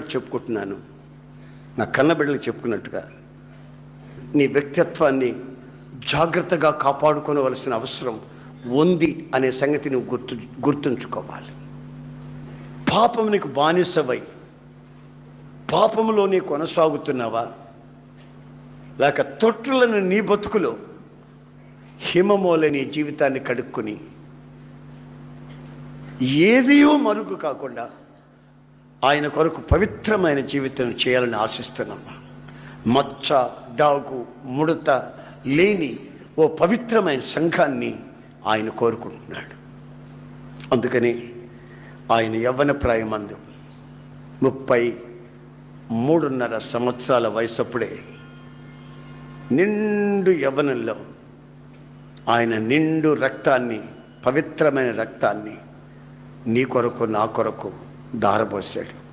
చెప్పుకుంటున్నాను. నా కన్న బిడ్డలు చెప్పుకున్నట్టుగా నీ వ్యక్తిత్వాన్ని జాగ్రత్తగా కాపాడుకోవలసిన అవసరం ఉంది అనే సంగతి నువ్వు గుర్తు గుర్తుంచుకోవాలి. పాపం నీకు బానిసవై పాపంలోనే నీ కొనసాగుతున్నావా? లేక తొట్టులను నీ బతుకులో హిమమోలే నీ జీవితాన్ని కడుక్కుని ఏదియో మరుగు కాకుండా ఆయన కొరకు పవిత్రమైన జీవితం చేయాలని ఆశిస్తున్నామా? మచ్చ డాగు ముడత లేని ఓ పవిత్రమైన సంఘాన్ని ఆయన కోరుకుంటున్నాడు. అందుకని ఆయన యవ్వన ప్రాయమందు ముప్పై మూడున్నర సంవత్సరాల వయసప్పుడే నిండు యవ్వనంలో ఆయన నిండు రక్తాన్ని పవిత్రమైన రక్తాన్ని నీ కొరకు నా కొరకు దారపోసాడు.